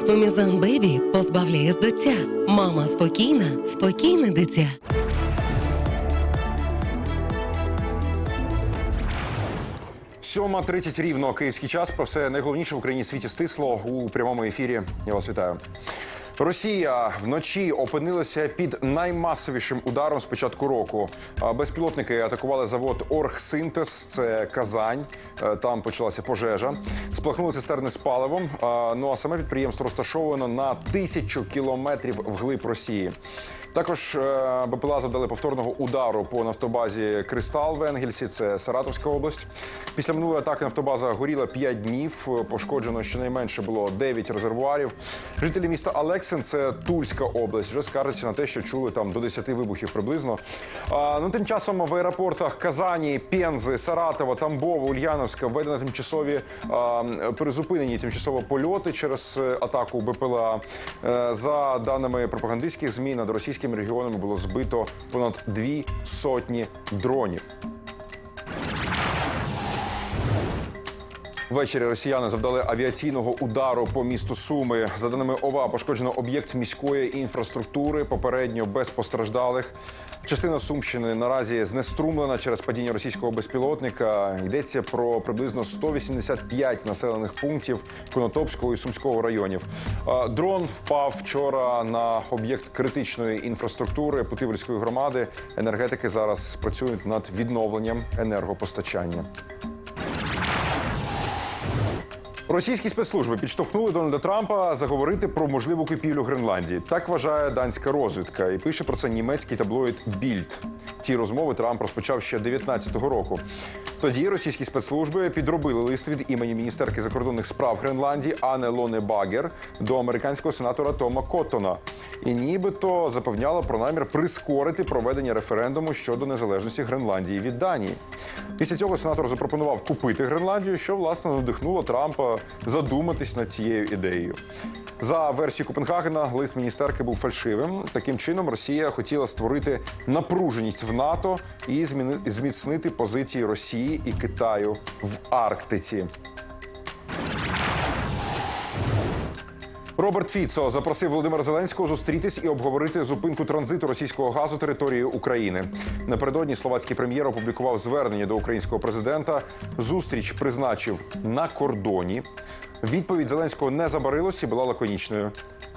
Еспомізан Бебі позбавляє з дитя. Мама спокійна, спокійне дитя. Сьома 30 рівно київський час. Про все найголовніше в Україні світі стисло у прямому ефірі. Я вас вітаю. Росія вночі опинилася під наймасовішим ударом з початку року. Безпілотники атакували завод Оргсинтез, це Казань. Е, Там почалася пожежа. Сплахнули цистерни з паливом. Ну а саме підприємство розташовано на тисячу кілометрів вглиб Росії. Також е, БПЛА завдали повторного удару по нафтобазі Кристал в Енгельсі, це Саратовська область. Після минулої атаки нафтобаза горіла 5 днів. Пошкоджено щонайменше було 9 резервуарів. Жителі міста Алексин, це Тульська область, вже скаржаться на те, що чули там до 10 вибухів приблизно. Ну тим часом в аеропортах Казані, Пензи, Саратова, Тамбова, Ульяновська введено тимчасові призупинені тимчасово польоти через атаку БПЛА. Е, За даними пропагандистських змі, над російськими регіоном було збито понад дві сотні дронів. Ввечері росіяни завдали авіаційного удару по місту Суми. За даними ОВА, пошкоджено об'єкт міської інфраструктури. Попередньо без постраждалих. Частина Сумщини наразі знеструмлена через падіння російського безпілотника. Йдеться про приблизно 185 населених пунктів Конотопського і Сумського районів. Дрон впав вчора на об'єкт критичної інфраструктури Путивльської громади. Енергетики зараз працюють над відновленням енергопостачання. Російські спецслужби підштовхнули Дональда Трампа заговорити про можливу купівлю Гренландії. Так вважає данська розвідка, і пише про це німецький таблоїд Більд. Ці розмови Трамп розпочав ще 19-го року. Тоді російські спецслужби підробили лист від імені міністерки закордонних справ Гренландії Анне Лоне Багер до американського сенатора Тома Коттона. І нібито запевняла про намір прискорити проведення референдуму щодо незалежності Гренландії від Данії. Після цього сенатор запропонував купити Гренландію, що власне надихнуло Трампа задуматись над цією ідеєю. За версією Копенгагена, лист міністерки був фальшивим. Таким чином, Росія хотіла створити напруженість в НАТО і зміни- зміцнити позиції Росії і Китаю в Арктиці. Роберт Фіцо запросив Володимира Зеленського зустрітись і обговорити зупинку транзиту російського газу територією України. Напередодні словацький прем'єр опублікував звернення до українського президента. Зустріч призначив на кордоні. Відповідь Зеленського не забарилась і була лаконічною.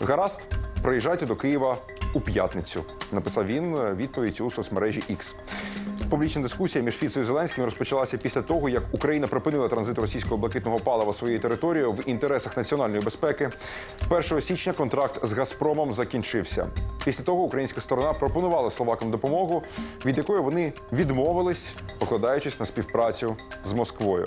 Гаразд, приїжджайте до Києва у п'ятницю. Написав він е, відповідь у соцмережі X. Публічна дискусія між Фіцею і Зеленським розпочалася після того, як Україна припинила транзит російського блакитного палива своєю територією в інтересах національної безпеки. 1 січня контракт з Газпромом закінчився. Після того українська сторона пропонувала словакам допомогу, від якої вони відмовились, покладаючись на співпрацю з Москвою.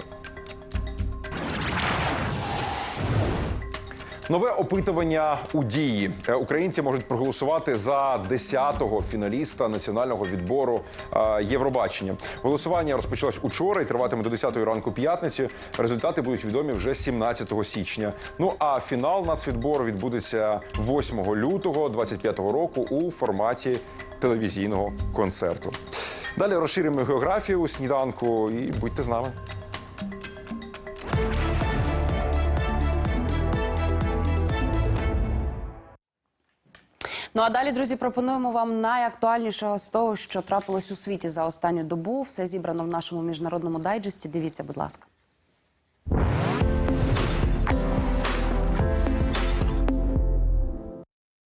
Нове опитування у дії Е, українці можуть проголосувати за 10-го фіналіста національного відбору е, Євробачення. Голосування розпочалось учора і триватиме до 10-ї ранку п'ятниці. Результати будуть відомі вже 17 січня. Ну а фінал нацвідбору відбудеться 8 лютого 25-го року у форматі телевізійного концерту. Далі розширимо географію сніданку і будьте з нами. Ну а далі, друзі, пропонуємо вам найактуальнішого з того, що трапилось у світі за останню добу. Все зібрано в нашому міжнародному дайджесті. Дивіться, будь ласка.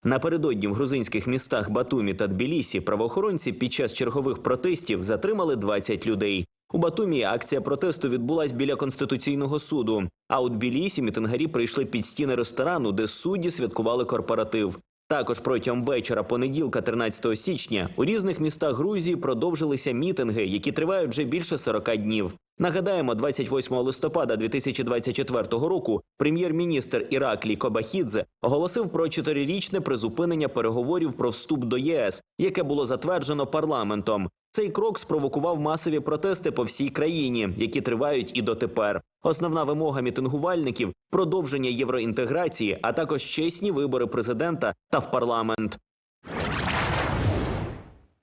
Напередодні в грузинських містах Батумі та Тбілісі правоохоронці під час чергових протестів затримали 20 людей. У Батумі акція протесту відбулась біля конституційного суду. А у Тбілісі мітингарі прийшли під стіни ресторану, де судді святкували корпоратив. Також протягом вечора понеділка, 13 січня, у різних містах Грузії продовжилися мітинги, які тривають вже більше 40 днів. Нагадаємо, 28 листопада 2024 року прем'єр-міністр Іраклій Кобахідзе оголосив про чотирирічне призупинення переговорів про вступ до ЄС, яке було затверджено парламентом. Цей крок спровокував масові протести по всій країні, які тривають і дотепер. Основна вимога мітингувальників продовження євроінтеграції, а також чесні вибори президента та в парламент.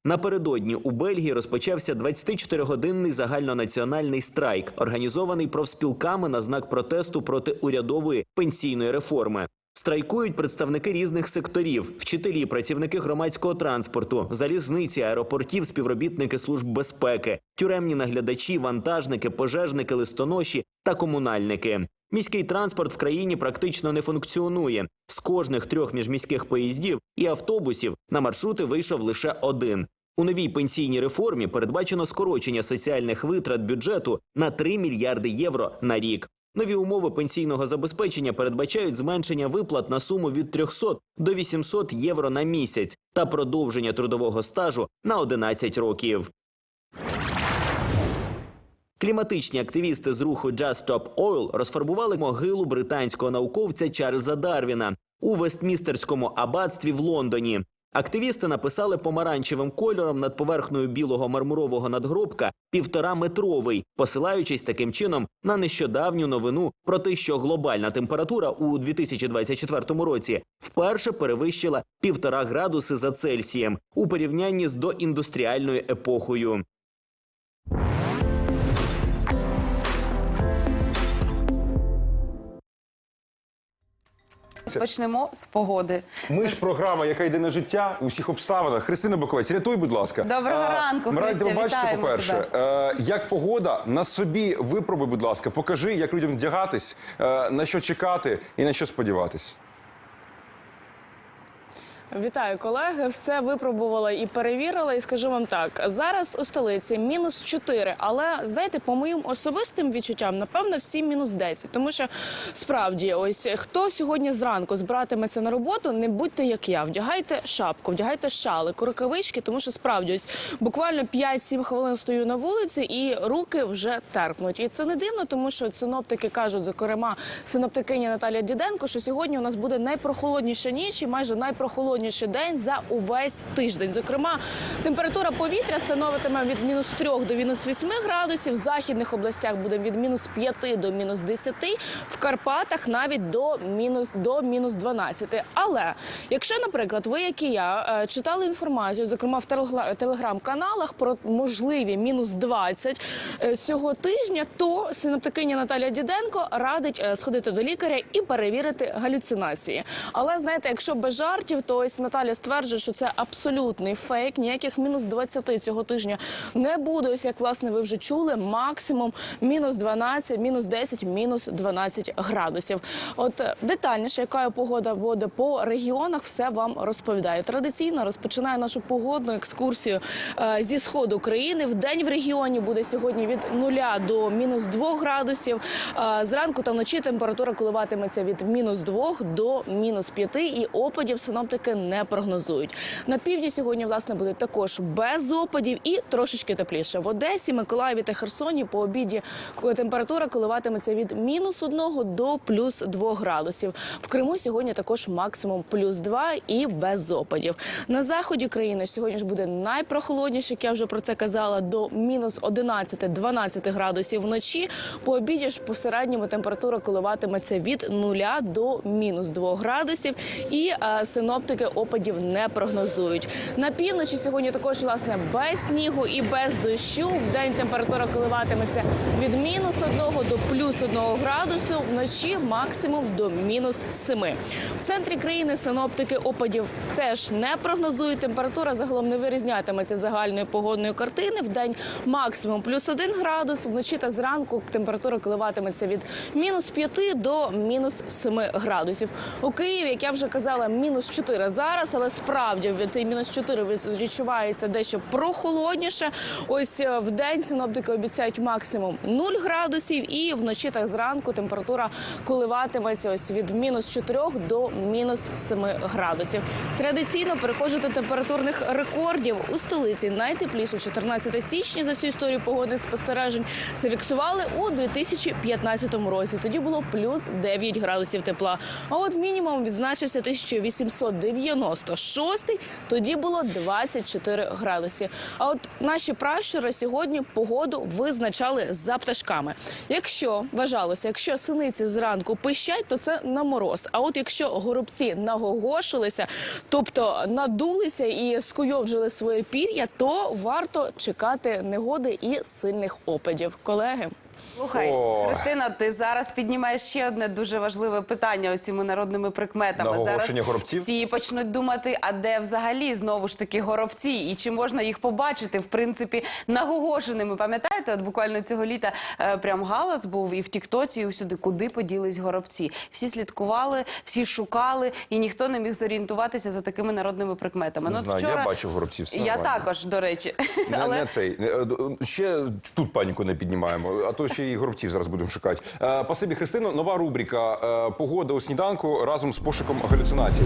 Напередодні у Бельгії розпочався 24-годинний загальнонаціональний страйк, організований профспілками на знак протесту проти урядової пенсійної реформи. Страйкують представники різних секторів: вчителі, працівники громадського транспорту, залізниці, аеропортів, співробітники служб безпеки, тюремні наглядачі, вантажники, пожежники, листоноші та комунальники. Міський транспорт в країні практично не функціонує. З кожних трьох міжміських поїздів і автобусів на маршрути вийшов лише один. У новій пенсійній реформі передбачено скорочення соціальних витрат бюджету на 3 мільярди євро на рік. Нові умови пенсійного забезпечення передбачають зменшення виплат на суму від 300 до 800 євро на місяць та продовження трудового стажу на 11 років. Кліматичні активісти з руху Just Stop Oil розфарбували могилу британського науковця Чарльза Дарвіна у Вестмістерському аббатстві в Лондоні. Активісти написали помаранчевим кольором над поверхнею білого мармурового надгробка півтораметровий, посилаючись таким чином на нещодавню новину про те, що глобальна температура у 2024 році вперше перевищила півтора градуси за Цельсієм у порівнянні з доіндустріальною епохою. Почнемо з погоди. Ми ж програма, яка йде на життя у всіх обставинах. Христина Боковець, рятуй, будь ласка. Доброго А, ранку, Ми раді бачити, по-перше. Е, як погода, на собі випробуй, будь ласка, покажи, як людям вдягатись, е, на що чекати і на що сподіватись. Вітаю, колеги. Все випробувала і перевірила. І скажу вам так: зараз у столиці мінус 4, але знаєте, по моїм особистим відчуттям, напевно, всі мінус 10. Тому що справді, ось хто сьогодні зранку збиратиметься на роботу, не будьте як я. Вдягайте шапку, вдягайте шали, рукавички, тому що справді ось буквально 5-7 хвилин стою на вулиці, і руки вже терпнуть. І це не дивно, тому що синоптики кажуть, зокрема, синоптикиня Наталія Діденко, що сьогодні у нас буде найпрохолодніша ніч і майже найпрохолодніший день за увесь тиждень. Зокрема, температура повітря становитиме від мінус 3 до мінус 8 градусів. В західних областях буде від мінус 5 до мінус 10, в Карпатах навіть до мінус до мінус 12. Але якщо, наприклад, ви, як і я, е, читали інформацію, зокрема в телегра- телеграм-каналах про можливі мінус 20 е, цього тижня, то синоптикиня Наталія Діденко радить е, сходити до лікаря і перевірити галюцинації. Але знаєте, якщо без жартів, то ось Наталя стверджує, що це абсолютний фейк. Ніяких мінус 20 цього тижня не буде. Ось як власне ви вже чули, максимум мінус 12, мінус 10, мінус 12 градусів. От е, детальніше, яка погода буде по регіонах, все вам розповідаю. Традиційно розпочинаю нашу погодну екскурсію е, зі сходу країни. В день в регіоні буде сьогодні від 0 до мінус 2 градусів. Е, Зранку та вночі температура коливатиметься від мінус 2 до мінус 5, і опадів синоптики не прогнозують. На півдні сьогодні власне буде також без опадів і трошечки тепліше. В Одесі, Миколаєві та Херсоні по обіді температура коливатиметься від мінус 1 до плюс 2 градусів. В Криму сьогодні також максимум плюс 2 і без опадів. На заході країни сьогодні ж буде найпрохолодніше, як я вже про це казала, до мінус 11-12 градусів вночі. По обіді ж по середньому температура коливатиметься від 0 до мінус 2 градусів. І е, синоптики опадів не прогнозують. На півночі сьогодні також власне без снігу і без дощу. В день температура коливатиметься від мінус 1 до плюс 1 градусу. Вночі максимум до мінус 7. В центрі країни синоптики опадів теж не прогнозують. Температура загалом не вирізнятиметься загальної погодної картини. В день максимум плюс 1 градус. Вночі та зранку температура коливатиметься від мінус 5 до мінус 7 градусів. У Києві, як я вже казала, мінус 4 зараз, але справді цей мінус 4 відчувається дещо прохолодніше. Ось е, в день синоптики обіцяють максимум 0 градусів, і вночі та зранку температура коливатиметься ось від мінус 4 до мінус 7 градусів. Традиційно переходжу до температурних рекордів у столиці. Найтепліше 14 січня за всю історію погодних спостережень зафіксували у 2015 році. Тоді було плюс 9 градусів тепла. А от мінімум відзначився 1896, тоді було 24 градуси. А от наші пращури сьогодні погоду визначали за пташками. Якщо вважалося, якщо синиці зранку пищать, то це на мороз. А от якщо горобці нагогошилися, тобто надулися і скуйовджили своє пір'я, то варто чекати негоди і сильних опадів. Колеги. Слухай, О. Христина, ти зараз піднімаєш ще одне дуже важливе питання оціми народними прикметами. Наголошення зараз горобців? всі почнуть думати, а де взагалі знову ж таки горобці, і чи можна їх побачити в принципі нагогошеними. Пам'ятаєте, от буквально цього літа е, прям галас був і в Тіктоці, і усюди, куди поділись горобці. Всі слідкували, всі шукали, і ніхто не міг зорієнтуватися за такими народними прикметами. Не от знаю, я бачив горобців, все Я нормально. також, до речі. Не, Але не цей. Не, е, д- Ще тут паніку не піднімаємо, а то ще і горобців зараз будемо шукати. Е, Пасибі Христино, нова рубрика е, Погода у сніданку разом з пошуком галюцинацій.